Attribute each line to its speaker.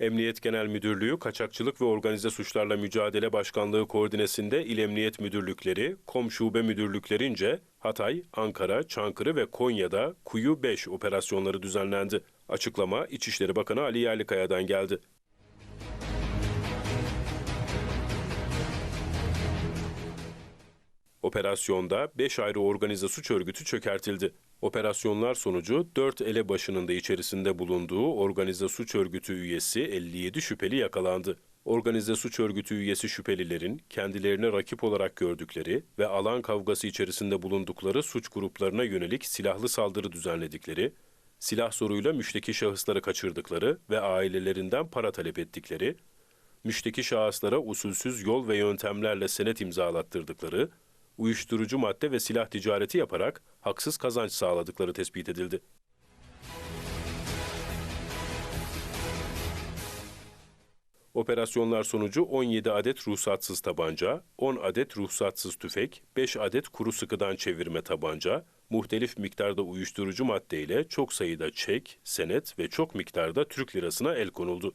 Speaker 1: Emniyet Genel Müdürlüğü Kaçakçılık ve Organize Suçlarla Mücadele Başkanlığı koordinesinde İl Emniyet Müdürlükleri, Kom Şube Müdürlüklerince Hatay, Ankara, Çankırı ve Konya'da Kuyu 5 operasyonları düzenlendi. Açıklama İçişleri Bakanı Ali Yerlikaya'dan geldi. Operasyonda 5 ayrı organize suç örgütü çökertildi. Operasyonlar sonucu 4 elebaşının da içerisinde bulunduğu organize suç örgütü üyesi 57 şüpheli yakalandı. Organize suç örgütü üyesi şüphelilerin kendilerine rakip olarak gördükleri ve alan kavgası içerisinde bulundukları suç gruplarına yönelik silahlı saldırı düzenledikleri, silah zoruyla müşteki şahısları kaçırdıkları ve ailelerinden para talep ettikleri, müşteki şahıslara usulsüz yol ve yöntemlerle senet imzalattırdıkları, uyuşturucu madde ve silah ticareti yaparak haksız kazanç sağladıkları tespit edildi. Operasyonlar sonucu 17 adet ruhsatsız tabanca, 10 adet ruhsatsız tüfek, 5 adet kuru sıkıdan çevirme tabanca, muhtelif miktarda uyuşturucu madde ile çok sayıda çek, senet ve çok miktarda Türk lirasına el konuldu.